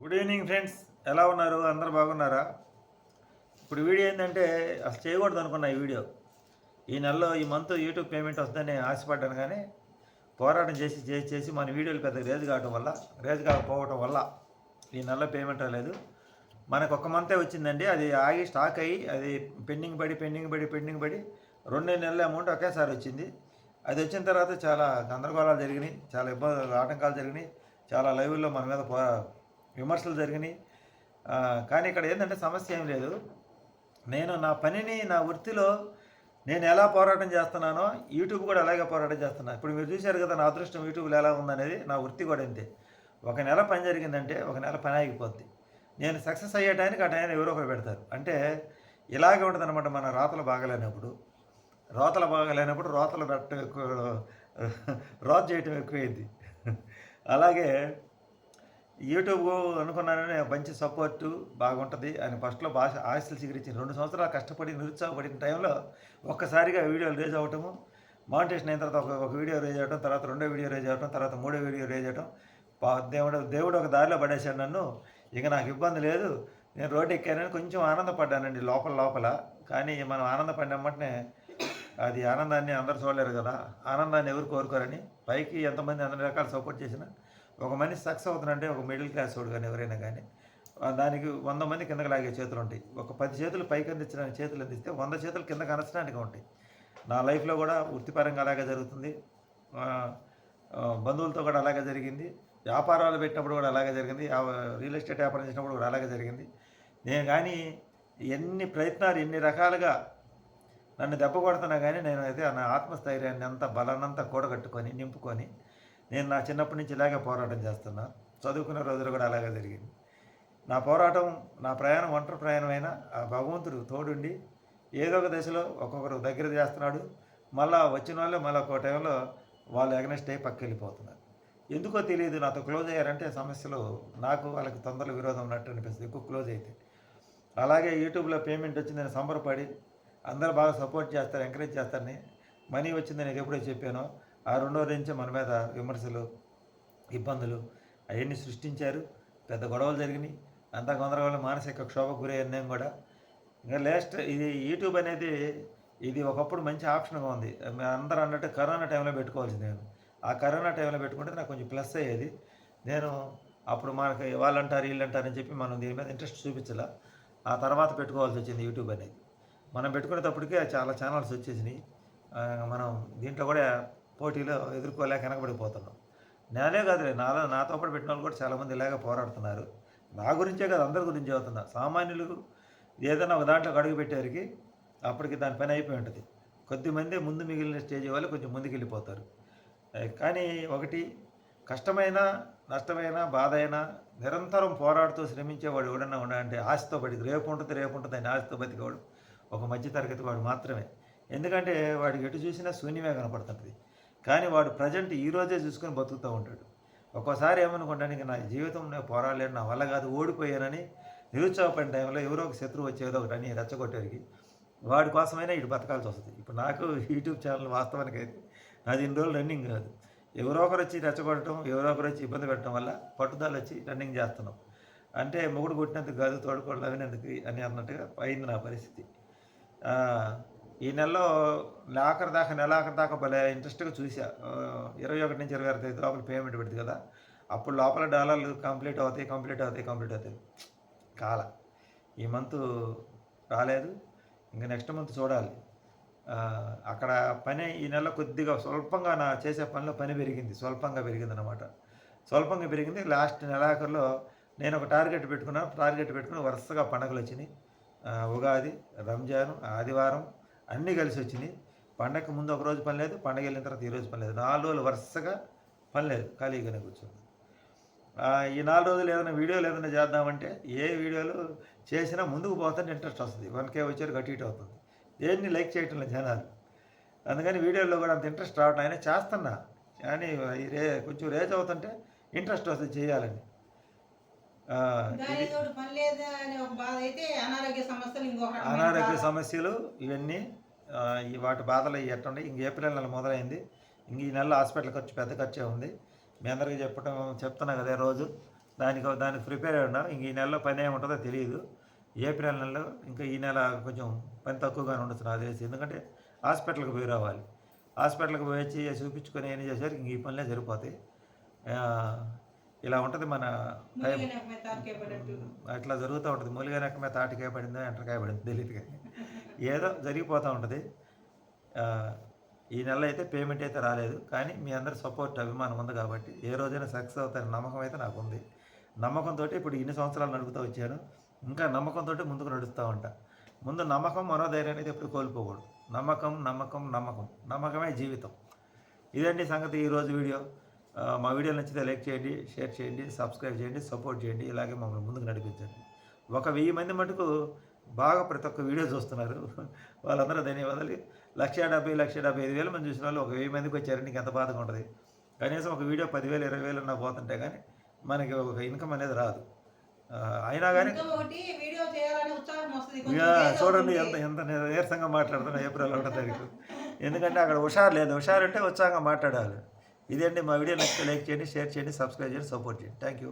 Good evening friends ఎలా ఉన్నారు? అందరు బాగున్నారా? ఇప్పుడు వీడియో ఏంటంటే అసలు చేయకూడదు అనుకున్నా ఈ వీడియో. ఈ నెలలో ఈ మంత్ యూట్యూబ్ పేమెంట్ వస్తుందని ఆశపడ్డాను కానీ పోరాటం చేసి చేసి చేసి మన వీడియోలు పెద్ద రేజ్ కావటం వల్ల రేజ్ కాకపోవటం వల్ల ఈ నెలలో పేమెంట్ రాలేదు మనకు ఒక మంతే వచ్చిందండి. అది ఆగి స్టాక్ అయ్యి అది పెండింగ్ పడి పెండింగ్ పడి పెండింగ్ పడి రెండు నెలల అమౌంట్ ఒకేసారి వచ్చింది. అది వచ్చిన తర్వాత చాలా గందరగోళాలు జరిగినాయి చాలా ఇబ్బందులు ఆటంకాలు జరిగినాయి. చాలా లైవ్లో మన మీద పో విమర్శలు జరిగినాయి. కానీ ఇక్కడ ఏంటంటే సమస్య ఏం లేదు. నేను నా పనిని నా వృత్తిలో నేను ఎలా పోరాటం చేస్తున్నానో యూట్యూబ్ కూడా అలాగే పోరాటం చేస్తున్నా. ఇప్పుడు మీరు చూశారు కదా నా అదృష్టం యూట్యూబ్లో ఎలా ఉందనేది నా వృత్తి కూడా అంతే. ఒక నెల పని జరిగిందంటే ఒక నెల పని ఆగిపోద్ది. నేను సక్సెస్ అయ్యే టైంకి ఆ టైం ఎవరో ఒకరు పెడతారు. అంటే ఇలాగే ఉంటుంది అనమాట మన రాతలు బాగలేనప్పుడు. రోతలు బాగలేనప్పుడు రోతలు పెట్టడం ఎక్కువ రోత చేయటం ఎక్కువైంది. అలాగే యూట్యూబ్ అనుకున్నానని మంచి సపోర్టు బాగుంటుంది అని ఫస్ట్లో భాష ఆశలు చిగురించి రెండు సంవత్సరాలు కష్టపడి నిరుత్సాహపడిన టైంలో ఒక్కసారిగా వీడియోలు రేజ్ అవ్వటము మానిటేషన్ అయిన తర్వాత ఒక ఒక వీడియో రేజ్ అవ్వడం తర్వాత రెండో వీడియో రేజ్ అవ్వటం తర్వాత మూడో వీడియో రేజ్ అవ్వటం. పా- దేవుడు దేవుడు ఒక దారిలో పడేశాడు నన్ను. ఇక నాకు ఇబ్బంది లేదు. నేను రోడ్డు ఎక్కానని కొంచెం ఆనందపడ్డానండి లోపల లోపల. కానీ మనం ఆనందపడినమ్మటనే అది ఆనందాన్ని అందరు చూడలేరు కదా. ఆనందాన్ని ఎవరు కోరుకోరని పైకి ఎంతమంది అన్ని రకాల సపోర్ట్ చేసినా ఒక మనిషి సక్సెస్ అవుతున్నారంటే ఒక మిడిల్ క్లాస్ వాడు కానీ ఎవరైనా కానీ దానికి వంద మంది కిందకి లాగే చేతులు ఉంటాయి. ఒక పది చేతులు పైకి అందించడానికి చేతులు అందిస్తే వంద చేతులు కిందకి అనచడానికి ఉంటాయి. నా లైఫ్లో కూడా వృత్తిపరంగా అలాగే జరుగుతుంది. బంధువులతో కూడా అలాగే జరిగింది. వ్యాపారాలు పెట్టినప్పుడు కూడా అలాగే జరిగింది. ఆ, రియల్ ఎస్టేట్ వ్యాపారం చేసినప్పుడు కూడా అలాగే జరిగింది. నేను కానీ ఎన్ని ప్రయత్నాలు ఎన్ని రకాలుగా నన్ను దెబ్బ కొడుతున్నా కానీ నేను అయితే నా ఆత్మస్థైర్యాన్ని అంత బలాన్నంతా కూడగట్టుకొని నింపుకొని నేను నా చిన్నప్పటి నుంచి ఇలాగే పోరాటం చేస్తున్నా. చదువుకునే రోజులు కూడా అలాగే జరిగింది. నా పోరాటం నా ప్రయాణం ఒంటరి ప్రయాణమైనా ఆ భగవంతుడు తోడుండి ఏదో ఒక దశలో ఒక్కొక్కరు దగ్గర చేస్తున్నాడు. మళ్ళా వచ్చిన వాళ్ళే మళ్ళీ ఒక టైంలో వాళ్ళు ఎగనెస్ట్ అయ్యి పక్క వెళ్ళిపోతున్నారు. ఎందుకో తెలియదు నాతో క్లోజ్ అయ్యారంటే సమస్యలు నాకు వాళ్ళకి తొందరలో విరోధం ఉన్నట్టు అనిపిస్తుంది. ఎక్కువ క్లోజ్ అయితే. అలాగే యూట్యూబ్లో పేమెంట్ వచ్చిందని సంబరపడి అందరూ బాగా సపోర్ట్ చేస్తారు ఎంకరేజ్ చేస్తారని మనీ వచ్చిందని నేను ఎప్పుడో చెప్పానో. ఆ రెండో నుంచే మన మీద విమర్శలు ఇబ్బందులు అవన్నీ సృష్టించారు. పెద్ద గొడవలు జరిగినాయి. అంతా గందరగోళం మానసిక క్షోభకు గురయ్యాను నేను కూడా. ఇంకా లేస్ట్ ఇది యూట్యూబ్ అనేది ఇది ఒకప్పుడు మంచి ఆప్షన్గా ఉంది. అందరూ అన్నట్టు కరోనా టైంలో పెట్టుకోవాల్సింది నేను. ఆ కరోనా టైంలో పెట్టుకుంటే నాకు కొంచెం ప్లస్ అయ్యేది. నేను అప్పుడు మనకి వాళ్ళు అంటారు వీళ్ళు అని చెప్పి మనం దీని మీద ఇంట్రెస్ట్ చూపించాల. ఆ తర్వాత పెట్టుకోవాల్సి వచ్చింది యూట్యూబ్ అనేది. మనం పెట్టుకునేటప్పటికే చాలా ఛానల్స్ వచ్చేసినాయి. మనం దీంట్లో కూడా పోటీలో ఎదుర్కోలేక వెనకబడిపోతున్నాం. నేనే కాదులే నాలో నాతో పాటు పెట్టిన వాళ్ళు కూడా చాలామంది ఇలాగే పోరాడుతున్నారు. నా గురించే కాదు అందరి గురించి అవుతున్నా సామాన్యులు ఏదైనా ఒక దాంట్లో అడుగు పెట్టేవారికి అప్పటికి దాని పని అయిపోయి ఉంటుంది. కొద్దిమంది ముందు మిగిలిన స్టేజ్ వాళ్ళు కొంచెం ముందుకెళ్ళిపోతారు. కానీ ఒకటి కష్టమైన నష్టమైన బాధ అయినా నిరంతరం పోరాడుతూ శ్రమించేవాడు ఎవడన్నా ఉన్నాడంటే ఆశతో బతికి రేపు ఉంటుంది రేపు ఉంటుంది అని ఆశతో బతికేవాడు. ఒక మధ్యతరగతి వాడు మాత్రమే. ఎందుకంటే వాడికి ఎటు చూసినా శూన్యమే కనపడుతుంటుంది. కానీ వాడు ప్రజెంట్ ఈ రోజే చూసుకొని బతుకుతూ ఉంటాడు. ఒక్కోసారి ఏమనుకుంటాను ఇంక నా జీవితం నేను నా వల్ల కాదు ఓడిపోయానని నిరుత్సాహపడిన టైంలో ఎవరో ఒక శత్రువు వచ్చేదో ఒకటి అని రెచ్చగొట్టేరికి వాడి కోసమైనా ఇటు బతకాల్సి వస్తుంది. ఇప్పుడు నాకు యూట్యూబ్ ఛానల్ వాస్తవానికి అయితే నాది ఇన్ని రోజులు రన్నింగ్ కాదు. ఎవరో ఒకరు వచ్చి రెచ్చగొట్టడం ఎవరో ఒకరు వచ్చి ఇబ్బంది పెట్టడం వల్ల పట్టుదల వచ్చి రన్నింగ్ చేస్తున్నాం. అంటే మొగుడు కొట్టినందుకు కాదు తోడుకోవడం అవినందుకు అని అన్నట్టుగా అయింది నా పరిస్థితి. ఈ నెలలో ఆఖరి దాకా నెల ఆఖరి దాకా భలే ఇంట్రెస్ట్గా చూసా. ఇరవై ఒకటి నుంచి ఇరవై ఆరు తేదీ లోపల పేమెంట్ పెడుతుంది కదా. అప్పుడు లోపల డాలర్లు కంప్లీట్ అవుతాయి కంప్లీట్ అవుతాయి కంప్లీట్ అవుతాయి. కాల. ఈ మంత్ రాలేదు. ఇంకా నెక్స్ట్ మంత్ చూడాలి. అక్కడ పని ఈ నెల కొద్దిగా స్వల్పంగా నా చేసే పనిలో పని పెరిగింది. స్వల్పంగా పెరిగింది అనమాట స్వల్పంగా పెరిగింది. లాస్ట్ నెలాఖరులో నేను ఒక టార్గెట్ పెట్టుకున్నాను. టార్గెట్ పెట్టుకుని వరుసగా పండగలు వచ్చినాయి. ఉగాది రంజాన్ ఆదివారం అన్నీ కలిసి వచ్చినాయి. పండగకి ముందు ఒక రోజు పని లేదు పండగ వెళ్ళిన తర్వాత ఈ రోజు పని లేదు. నాలుగు రోజులు వరుసగా పని లేదు ఖాళీగానే కూర్చుంది ఈ నాలుగు రోజులు ఏదైనా వీడియోలు ఏదైనా చేద్దామంటే ఏ వీడియోలు చేసినా ముందుకు పోతుంటే ఇంట్రెస్ట్ వస్తుంది. వన్ కే వచ్చారు గట్టి ఇటు అవుతుంది. దేన్ని లైక్ చేయటం లేదు జనాలు. అందుకని వీడియోలో కూడా అంత ఇంట్రెస్ట్ రావడం అయినా చేస్తున్నా. కానీ ఈ రే కొంచెం రేజ్ అవుతుంటే ఇంట్రెస్ట్ వస్తుంది చేయాలని. అనారోగ్య సమస్యలు ఇవన్నీ వాటి బాధలు ఎట్టుండే ఇంక ఏప్రిల్ నెల మొదలైంది. ఇంక ఈ నెల హాస్పిటల్ ఖర్చు పెద్ద ఖర్చే ఉంది. మీ అందరికీ చెప్పడం చెప్తున్నా కదా రోజు. దానికి దానికి ప్రిపేర్ అయి ఉన్నాం ఇంక ఈ నెలలో పని ఏముంటుందో తెలియదు. ఏప్రిల్ నెలలో ఇంకా ఈ నెల కొంచెం పని తక్కువగానే ఉండొచ్చు నాకు తెలిసి. ఎందుకంటే హాస్పిటల్కి పోయి రావాలి. హాస్పిటల్కి పోయి వచ్చి చూపించుకొని ఏం చేసేసరికి ఇంక ఈ పనులే సరిపోతాయి. ఇలా ఉంటుంది మన మీద. అట్లా జరుగుతూ ఉంటుంది. మూలిగా రకమే తాటికాయ పడిందో ఎంటకాయ పడిందో తెలియదు కానీ. ఏదో జరిగిపోతూ ఉంటుంది. ఈ నెల అయితే పేమెంట్ అయితే రాలేదు. కానీ మీ అందరి సపోర్ట్ అభిమానం ఉంది కాబట్టి ఏ రోజైనా సక్సెస్ అవుతారని నమ్మకం అయితే నాకు ఉంది. నమ్మకంతో ఇప్పుడు ఇన్ని సంవత్సరాలు నడుపుతూ వచ్చాను. ఇంకా నమ్మకంతో ముందుకు నడుస్తూ ఉంటా. ముందు నమ్మకం మనోధైర్యాన్ని అయితే ఎప్పుడు కోల్పోకూడదు. నమ్మకం నమ్మకం నమ్మకం. నమ్మకమే జీవితం. ఇదండి సంగతి ఈరోజు వీడియో. మా వీడియో నచ్చితే లైక్ చేయండి షేర్ చేయండి సబ్స్క్రైబ్ చేయండి సపోర్ట్ చేయండి ఇలాగే మమ్మల్ని ముందుకు నడిపించండి. ఒక వెయ్యి మంది మటుకు బాగా ప్రతి ఒక్క వీడియో చూస్తున్నారు. వాళ్ళందరూ ధన్యవాదాలు. లక్ష డెబ్బై లక్ష డెబ్బై ఐదు వేల మంది చూసిన వాళ్ళు ఒక వెయ్యి మందికి వచ్చారంటే ఇంక ఎంత బాధగా ఉంటుంది? కనీసం ఒక వీడియో పదివేలు ఇరవై వేలు ఉన్నా పోతుంటే కానీ మనకి ఒక ఇన్కమ్ అనేది రాదు. అయినా కానీ చూడండి. ఎంత ఎంత నీరసంగా మాట్లాడుతున్నా ఏప్రిల్ ఒకటో తారీఖు. ఎందుకంటే అక్కడ హుషారు లేదు. హుషారు అంటే ఉత్సాహంగా మాట్లాడాలి. ఇదండి మా వీడియో నచ్చితే లైక్ చేయండి షేర్ చేయండి సబ్స్క్రైబ్ చేయండి సపోర్ట్ చేయండి. Thank you.